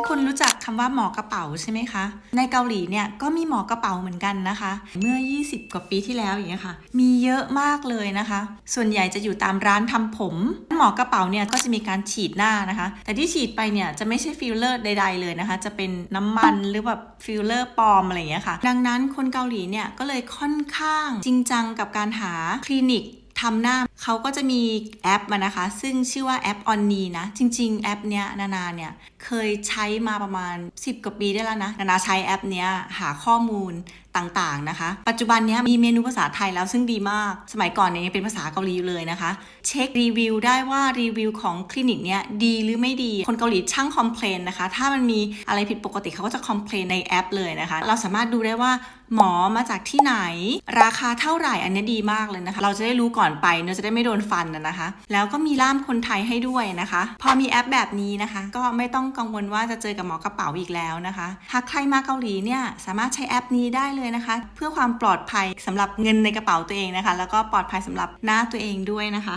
กคนรู้จักคำว่าหมอกระเป๋าใช่ไหมคะ ในเกาหลีเนี่ยก็มีหมอกระเป๋าเหมือนกันนะคะ เมื่อ 20 กว่าปีที่แล้วอย่างเงี้ยค่ะ มีเยอะมากเลยนะคะ ส่วนใหญ่จะอยู่ตามร้านทำผม หมอกระเป๋าเนี่ยก็จะมีการฉีดหน้านะคะ แต่ที่ฉีดไปเนี่ยจะไม่ใช่ฟิลเลอร์ใด ๆเลยนะคะ จะเป็นน้ำมันหรือแบบฟิลเลอร์ปลอมอะไรอย่างเงี้ยค่ะ ดังนั้นคนเกาหลีเนี่ยก็เลยค่อนข้างจริงจังกับการหาคลินิก ทำหน้าเขาก็จะมีแอปมานะคะ ซึ่งชื่อว่าแอปออนนีนะ จริง ๆ แอปเนี้ยนานาเนี่ยเคยใช้มาประมาณ 10 กว่าปีได้แล้วนะ นานาใช้แอปเนี้ยหาข้อมูลต่างๆนะคะ ปัจจุบันนี้มีเมนูภาษาไทยแล้วซึ่งดีมาก สมัยก่อนเนี่ยยังเป็นภาษาเกาหลีอยู่เลยนะคะ เช็ครีวิวได้ว่ารีวิวของคลินิกเนี้ยดีหรือไม่ดี คนเกาหลีช่างคอมเพลนนะคะ ถ้ามันมีอะไรผิดปกติเขาก็จะคอมเพลนในแอปเลยนะคะ เราสามารถดูได้ว่าหมอมาจากที่ไหน ราคาเท่าไหร่อันนี้ดีมากเลยนะคะ เราจะได้รู้ก่อนไปเนอะจะได้ไม่โดนฟันนะนะคะ แล้วก็มีล่ามคนไทยให้ด้วยนะคะ พอมีแอปแบบนี้นะคะ ก็ไม่ต้องกังวลว่าจะเจอกับหมอกระเป๋าอีกแล้วนะคะ หากใครมาเกาหลีเนี่ยสามารถใช้แอปนี้ได้เลยนะคะ เพื่อความปลอดภัยสำหรับเงินในกระเป๋าตัวเองนะคะ แล้วก็ปลอดภัยสำหรับหน้าตัวเองด้วยนะคะ